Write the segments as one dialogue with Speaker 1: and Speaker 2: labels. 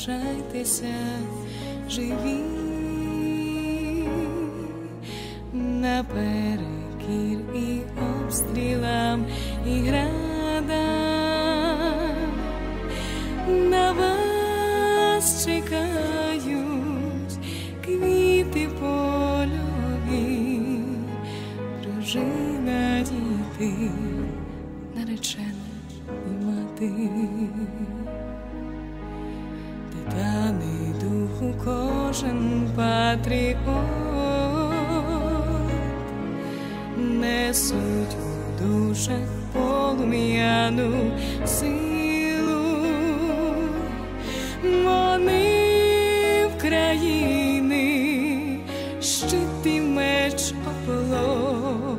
Speaker 1: лишайтеся живі. Наперекір і обстрілам і градам. На вас чекають квіти польові, дружина, діти, наречена і мати. Титани духу кожен патріот. Несуть у душах полум'яну силу, вони в країни щит і меч оплот,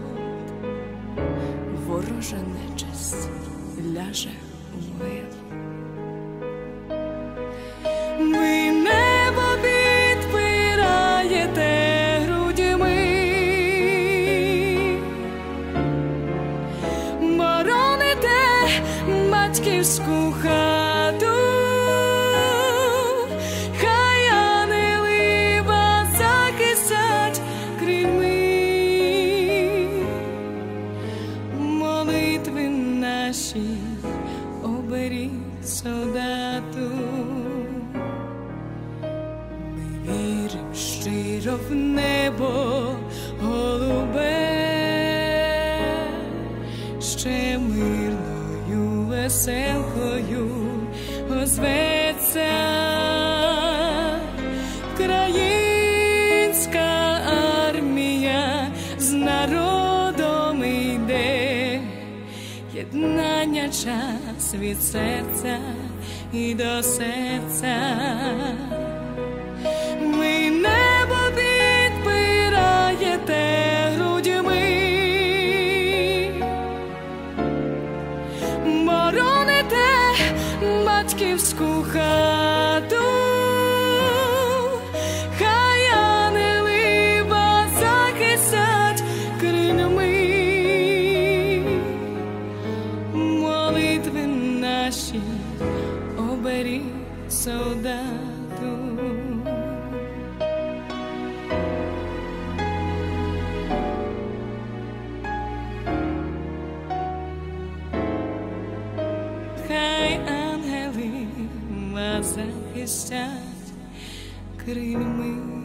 Speaker 1: ворожа нечисть ляже батьківську хату, хай вас захистять крильми, молитви наші оберіг солдату. Ми вірим щиро в небо голубе, ще мирною веселкою озветься єднання час від серця і до серця. Ви небо підпираєте грудьми, бороните батьківську хату, оберіг солдату. Хай ангели вас захистять крильми.